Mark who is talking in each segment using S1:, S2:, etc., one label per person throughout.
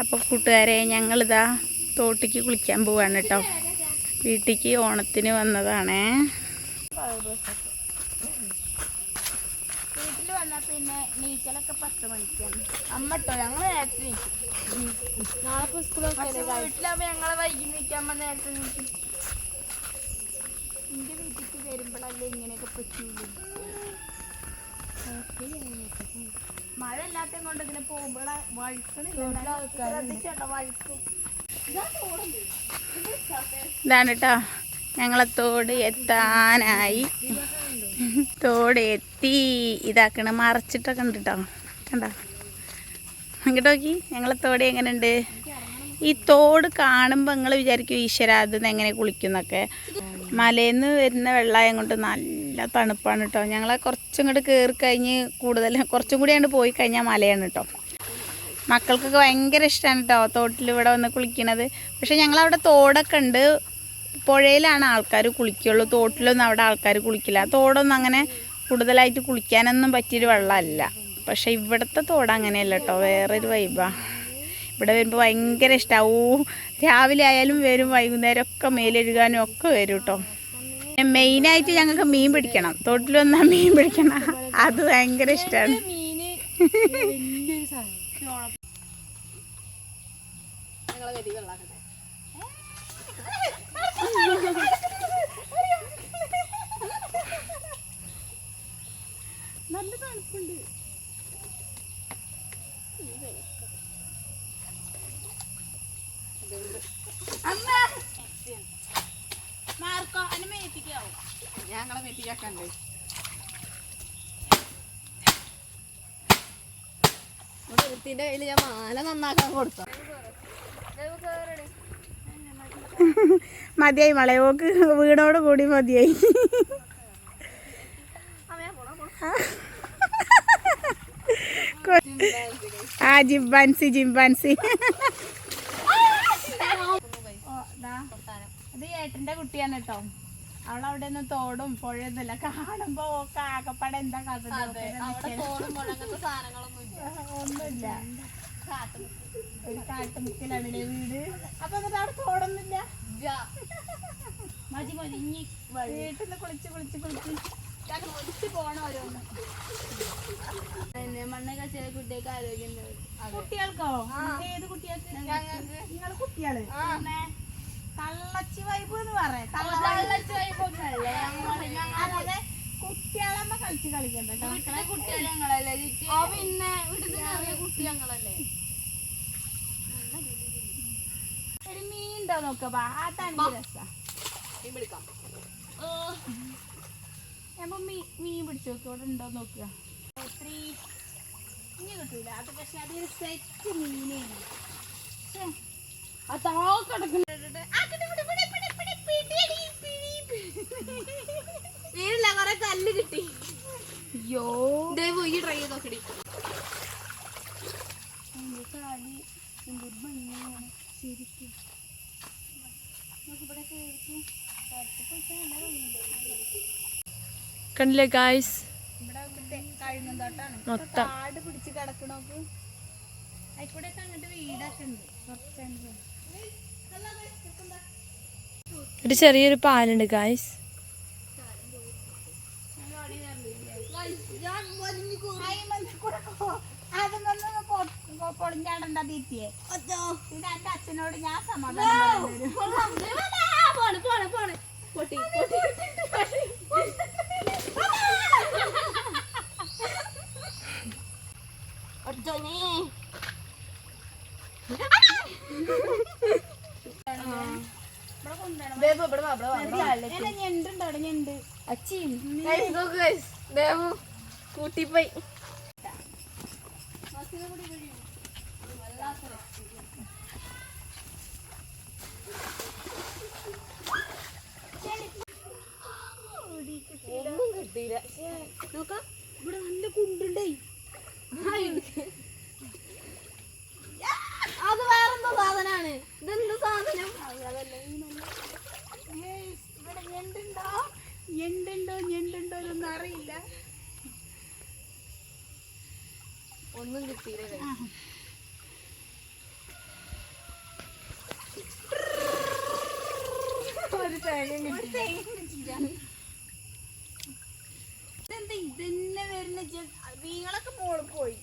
S1: അപ്പോൾ കൂട്ടുകാരെ ഞങ്ങളിതാ തോട്ടിക്ക് കുളിക്കാൻ പോവാണ് കേട്ടോ വീട്ടിക്ക് ഓണത്തിന് വന്നതാണേ. വീട്ടിൽ വന്നാൽ പിന്നെ നീച്ചലൊക്കെ പത്ത് മണിക്കാണ്.
S2: അമ്മട്ടോ ഞങ്ങൾ നേരത്തെ നീക്കും. നാളെ സ്കൂളൊക്കെ വീട്ടിലാവുമ്പോ ഞങ്ങളെ വൈകി നീക്കാൻ നേരത്തെ നീക്കും.
S1: എന്റെ വീട്ടിലേക്ക് വരുമ്പോഴല്ലേ ഇങ്ങനെയൊക്കെ പറ്റുള്ളൂ. മഴ ഇല്ലാത്ത കൊണ്ട് ഇങ്ങനെ പോകുമ്പോൾ ഇതാണ് കേട്ടോ ഞങ്ങളെ തോട് എത്താനായി. തോട് എത്തി. ഇതാക്കണ മറച്ചിട്ടൊക്കെ ഉണ്ട് കേട്ടോ കണ്ടോ? അങ്ങോട്ട് നോക്കി. ഞങ്ങളെ തോട് എങ്ങനെയുണ്ട്? ഈ തോട് കാണുമ്പോൾ നിങ്ങൾ വിചാരിക്കും ഈശ്വര അത് എങ്ങനെ കുളിക്കുന്നൊക്കെ? മലയിൽ നിന്ന് വരുന്ന വെള്ളം കൊണ്ട് നല്ല തണുപ്പാണ് കേട്ടോ ഞങ്ങളെ കുറച്ചും കൂടെ കയറി കഴിഞ്ഞ് കൂടുതൽ കുറച്ചും കൂടി അങ്ങോട്ട് പോയി കഴിഞ്ഞാൽ മലയാണ് കേട്ടോ മക്കൾക്കൊക്കെ ഭയങ്കര ഇഷ്ടമാണ് കേട്ടോ തോട്ടിൽ ഇവിടെ വന്ന് കുളിക്കണത്. പക്ഷേ ഞങ്ങളവിടെ തോടൊക്കെ ഉണ്ട്. പുഴയിലാണ് ആൾക്കാർ കുളിക്കുള്ളൂ. തോട്ടിലൊന്നും അവിടെ ആൾക്കാർ കുളിക്കില്ല. തോടൊന്നും അങ്ങനെ കൂടുതലായിട്ട് കുളിക്കാനൊന്നും പറ്റിയൊരു വെള്ളമല്ല. പക്ഷേ ഇവിടുത്തെ തോട് അങ്ങനെയല്ല കേട്ടോ വേറൊരു വൈബാ ഇവിടെ വരുമ്പോൾ ഭയങ്കര ഇഷ്ടമാവും രാവിലെ ആയാലും വരും വൈകുന്നേരം ഒക്കെ മേലെഴുകാനും ഒക്കെ വരും കേട്ടോ മെയിനായിട്ട് ഞങ്ങൾക്ക് മീൻ പിടിക്കണം. തോട്ടിൽ വന്നാൽ മീൻ പിടിക്കണം. അത് ഭയങ്കര ഇഷ്ടമാണ്
S2: ഞങ്ങളെ വരി വെള്ളാക്കട്ടെ
S1: നല്ല തണുപ്പുണ്ട് മാർക്കോ എന്നെ മേടിപ്പിക്കാവോ
S2: ഞങ്ങളെ ഒരുത്തിന്റെ കയ്യിൽ ഞാൻ മാല നന്നാക്കാൻ കൊടുത്ത.
S1: മതിയായി മളയോക്ക് വീടോട് കൂടി മതിയായി. ആ ജിംബാൻസി ജിംബാൻസി. ഇത് ഏട്ടന്റെ കുട്ടിയാണ് കേട്ടോ. അവളവിടെ നിന്ന് തോടും പുഴയൊന്നുമില്ല. കാണുമ്പോ ആകപ്പാടെ എന്താ
S2: കഥ
S1: ഒന്നുമില്ല. ഒരു കാട്ടുമുക്കിലാണ് വീട്. അപ്പൊ എന്നിട്ട് അവിടെ തോടൊന്നുമില്ല. മതി മതി ഇനി വീട്ടിൽ നിന്ന് കുളിച്ച് കുളിച്ച് കുളിച്ച്. പോണ ഓരോന്ന്
S2: ആരോഗ്യം
S1: കുട്ടികൾക്കോ? ഏത് കുട്ടികൾക്ക്? നിങ്ങൾ കുട്ടികൾ? പിന്നെ കള്ളച്ചി വൈബ്. എന്ന് പറയാം അതായത് കുട്ടികളമ്മ കളിച്ച് കളിക്കണ്ട?
S2: പിന്നെ നിറയെ കുട്ടി ഞങ്ങളല്ലേ
S1: ഒരു മീൻ ഉണ്ടോ നോക്കപ്പാ അതാണ് രസം. അപ്പൊ മീൻ മീൻ പിടിച്ചു നോക്കി. ഇവിടെ ഉണ്ടോ നോക്കുക ഇനി കിട്ടൂല. അത് പക്ഷെ അതൊരു സെറ്റ് മീനാണ്.
S2: അതാ കിടക്കുന്നു
S1: ആ, കിട്ടി,
S2: കൊറേ കല്ല്
S1: അയ്യോ
S2: ദേവു ഈ ട്രൈ ചെയ്ത് നോക്കടി.
S1: ശരിക്കും.
S2: കണ്ടില്ലേ ഗായ്സ് മൊത്തം.
S1: കാട് പിടിച്ച് കിടക്കണോക്ക്. അതിക്കൂടെയൊക്കെ അങ്ങോട്ട് വീടൊക്കെ ഉണ്ട്. കുറച്ചുണ്ട്
S2: ഒരു ചെറിയൊരു പാലുണ്ട് ഗായ്സ്
S1: പൊളിഞ്ഞാടണ്ട തീറ്റിയെ അച്ഛനോട് ഞാൻ സമാധാനം പറയേണ്ടി വരും. ഇവിടെ കൊണ്ടുവരണം. എന്നെ ഞണ്ടുണ്ടോ അവിടെ ഞണ്ട്
S2: ദേവു കൂട്ടിപ്പോയി. ഒന്നും കിട്ടിയില്ല. നോക്കാം.
S1: ഇവിടെ നല്ല കുണ്ടുണ്ടേ.
S2: അത് വേറെന്തോ സാധനാണ്. ഇതെന്ത് സാധനം?
S1: ഏയ്, ഇവിടെ ഞണ്ടുണ്ടോ ഞെണ്ടുണ്ടോ ഞെണ്ടുണ്ടോ എന്നൊന്നും അറിയില്ല.
S2: ഒന്നും കിട്ടിയില്ല
S1: വരുന്ന മോൾ പോയി.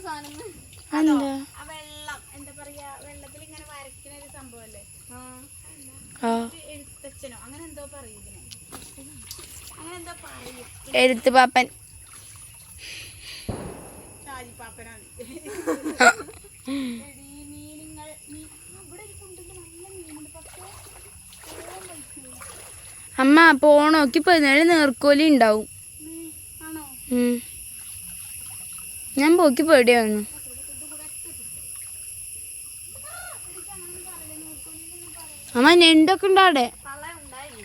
S2: സാധനം?
S1: വെള്ളം. എന്താ വെള്ളത്തിൽ ഇങ്ങനെ വരയ്ക്കുന്ന ഒരു സംഭവല്ലേ?
S3: എഴുത്ത് പാപ്പൻ? അമ്മ പോണോക്കി പോയി നേർക്കോലി ഉണ്ടാവും. ഞാൻ പോക്കി പേടിയാവുന്നു. അമ്മ ഞണ്ടൊക്കെ ഉണ്ടോ അവിടെ?
S2: പള്ള ഉണ്ടായി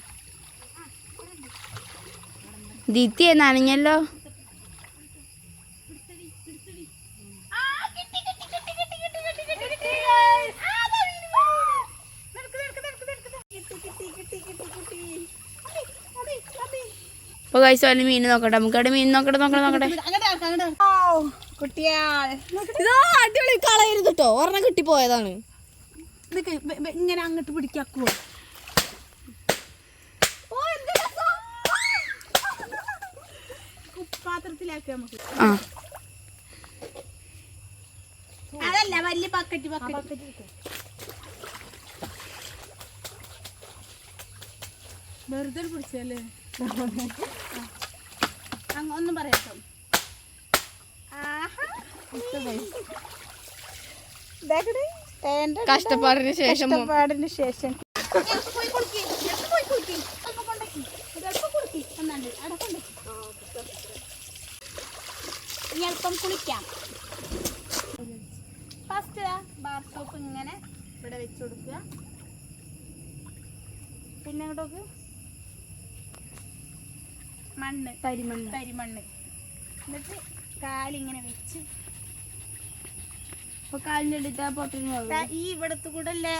S3: ദീത്തി നനഞ്ഞല്ലോ. അപ്പൊ കഴിച്ച വല്ല മീൻ നോക്കട്ടെ. നമുക്ക് അവിടെ മീൻ നോക്കട്ടെ നോക്കട്ടെ നോക്കട്ടെ.
S1: കുട്ടിയാ
S3: ഇതാ അടിപൊളി കളയരുത് കേട്ടോ ഒരെണ്ണം കിട്ടിപ്പോയതാണ്.
S1: ഇതൊക്കെ ഇങ്ങനെ അങ്ങോട്ട് പിടിക്കാക്കുവോ? പാത്രത്തിലാക്കി നമുക്ക്.
S3: ആ.
S1: അതല്ല വലിയ ബക്കറ്റ് ബക്കറ്റ്. വെറുതെ പിടിച്ചല്ലേ അങ്ങ് ഒന്നും പറയാട്ടോ ആഹാ.
S3: കഷ്ടപ്പാടിന് ശേഷം
S1: കഷ്ടപ്പാടിന് ശേഷം. പോയി കുളിക്ക്. ഇനി അല്പം ഫസ്റ്റ് ബാർ സോപ്പ് ഇങ്ങനെ ഇവിടെ വെച്ച് കൊടുക്കുക. പിന്നെ അങ്ങോട്ടോക്ക് മണ്ണ് തരിമണ്ണ്. തരിമണ്ണ്. എന്നിട്ട് കാലിങ്ങനെ വെച്ച്
S2: അപ്പൊ കാലിന്റെ എടുത്താ പൊട്ടിന്
S1: ദാ ഈ ഇവിടത്ത് കൂടെ അല്ലേ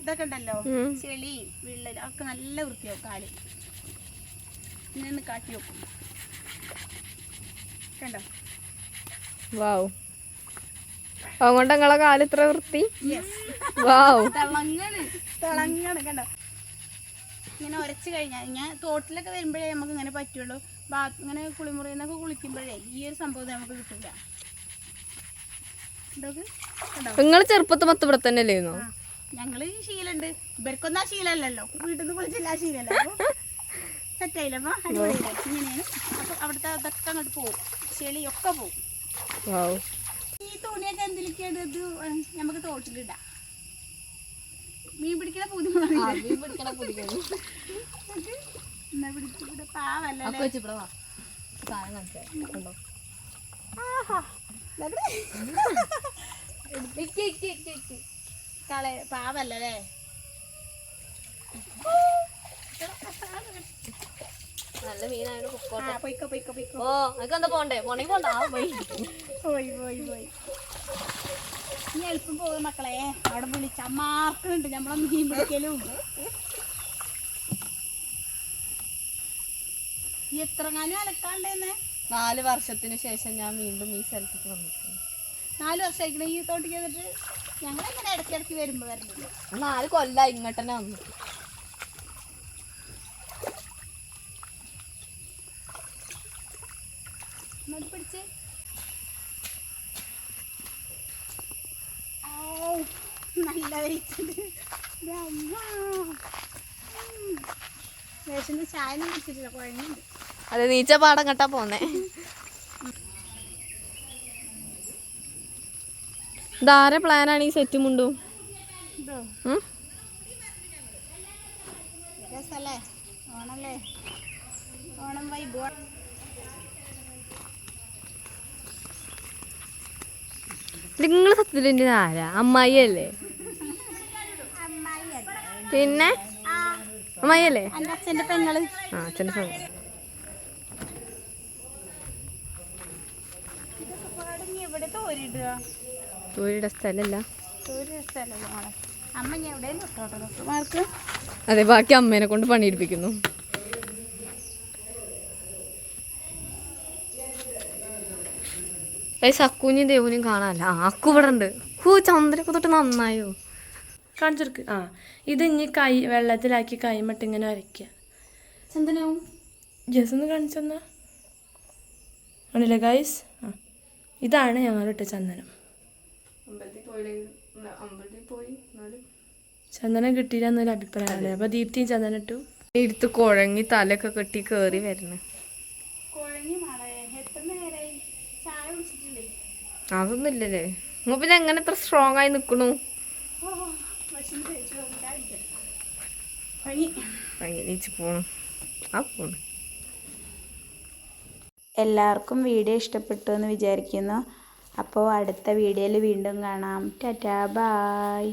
S1: ഇതൊക്കെ ഉണ്ടല്ലോ ചെളി വിള്ളൽ ഒക്കെ നല്ല വൃത്തിയാവും കാൽ. ഇങ്ങനെ കാട്ടി വെക്കും കണ്ടോ?
S3: വാവ്. അതുകൊണ്ട് നിങ്ങളെ കാൽ ഇത്ര വൃത്തി? വാവ്.
S2: തിളങ്ങണ്.
S1: തിളങ്ങണം കണ്ടോ? ഇങ്ങനെ ഉരച്ച് കഴിഞ്ഞാൽ ഞാൻ തോട്ടിലൊക്കെ വരുമ്പോഴേ നമുക്ക് ഇങ്ങനെ പറ്റുള്ളൂ. ബാത്ത് ഇങ്ങനെ കുളിമുറിയിൽ നിന്നൊക്കെ കുളിക്കുമ്പോഴേ ഈ ഒരു സംഭവം നമുക്ക് കിട്ടില്ല
S3: നിങ്ങൾ ചെറുപ്പത്തെ മൊത്തം ഇവിടെ തന്നെ അല്ലായിരുന്നോ
S1: ആ ഞങ്ങൾ ശീലുണ്ട്. ഇവർക്കൊന്നും ആ ശീലല്ലല്ലോ. വീട്ടിൽ നിന്ന് വിളിച്ചില്ല ആ ശീലമല്ല അപ്പോൾ സെറ്റായില്ല. അപ്പോൾ അടിപൊളിയില്ല ഇങ്ങനെയാണ്. അപ്പൊ അവിടുത്തെ അതൊക്കെ അങ്ങോട്ട് പോകും ചെളിയൊക്കെ പോകും ഈ തുണിയൊക്കെ എന്തിലൊക്കെയാണ്? ഇത് നമുക്ക് തോട്ടിലിടാം. മീൻ പിടിക്കണ പുതിയ പാവല്ലേ കളെ പാവല്ലേ
S2: നല്ല മീനായോണ്ട് പൊക്കോട്ടെ.
S1: പൊയ്ക്കോ പൊയ്ക്കോ പൊയ്ക്കോ.
S2: ഓ നിനക്ക് എന്താ പോണ്ടേ? പോണെങ്കിൽ പോണ്ട? പോയി.
S1: പോയി പോയി പോയി. ഇനി എളുപ്പം പോകും മക്കളെ. അവിടെ വിളിച്ച മാർക്കുന്നുണ്ട് നമ്മളെ മീൻ പിടിക്കലും. ഈ എത്രങ്ങാനും അലക്കാണ്ടേന്നെ
S2: നാല് വർഷത്തിന് ശേഷം ഞാൻ വീണ്ടും ഈ സ്ഥലത്തേക്ക് വന്നിട്ടുണ്ട്
S1: നാല് വർഷമായിക്കണ ഈ തോട്ടിക്ക് വന്നിട്ട് ഞങ്ങളിങ്ങനെ ഇടയ്ക്കിടയ്ക്ക് വരുമ്പോ വരുന്നത്
S2: നാല് കൊല്ലം ഇങ്ങോട്ട് തന്നെ വന്നു
S1: പിടിച്ച്. നല്ല വേഷന്റെ ചായ കുടിച്ചിട്ടില്ല കുഴഞ്ഞുണ്ട്
S3: അതെ നീച്ച പാടം കെട്ടാ പോന്നെ. ഇതാരെ പ്ലാനാണ് ഈ സെറ്റ് മുണ്ടും? നിങ്ങൾ സത്യത്തിന്റെ ആരാ? അമ്മായി അല്ലേ പിന്നെ?
S1: അമ്മായിയല്ലേ? അച്ഛന്റെ പെങ്ങൾ.
S3: ആ അച്ഛന്റെ ഫോൺ
S1: ഇതൊക്കെ പാടിഞ്ഞ്
S3: തോരിയുടെ സ്ഥലമല്ല
S1: തോരി സ്ഥലമല്ലേ മോളെ. അമ്മ ഞാൻ എവിടെയും തൊട്ടോട്ടെ ഡോക്ടർമാർക്ക്
S3: അതെ ബാക്കി അമ്മേനെ കൊണ്ട് പണിയെടുപ്പിക്കുന്നു. സക്കൂഞ്ഞും ദേവുനും കാണാനല്ല. ആക്കു അക്കു ഇവിടെ ഉണ്ട്. ഹൂ ചന്ദ്രക്ക് തൊട്ട് നന്നായോ?
S4: കാണിച്ചെടുക്ക്. ആ ഇത് ഇനി കൈ വെള്ളത്തിലാക്കി കൈമട്ട് ഇങ്ങനെ വരയ്ക്കുക
S1: ചന്ദനവും?
S4: ജസ് ഒന്ന് കാണിച്ചെന്നാ? ആണല്ലേ ഗൈസ് ഇതാണ് ഞങ്ങളിട്ട ചന്ദനം. ചന്ദനം കിട്ടിയില്ല എന്നൊരു അഭിപ്രായമാണ് അപ്പോൾ ദീപ്തിയും ചന്ദനം ഇട്ടു.
S2: എടുത്ത് കുഴങ്ങി തലൊക്കെ കെട്ടി കേറി വരുന്നു
S1: കുഴങ്ങി മാളെ എത്ര നേരമായി ചായ കുടിച്ചിട്ടില്ലേ?
S2: അതൊന്നും ഇല്ലല്ലേ. നിങ്ങൾ പിന്നെ എങ്ങനെ ഇത്ര സ്ട്രോങ് ആയി നിൽക്കണു
S1: കുഴങ്ങി
S2: നീച്ച് പോണു. ആ പോണു.
S1: എല്ലാവർക്കും വീഡിയോ ഇഷ്ടപ്പെട്ടു എന്ന് വിചാരിക്കുന്നു. അപ്പോൾ അടുത്ത വീഡിയോയിൽ വീണ്ടും കാണാം. Tata bye.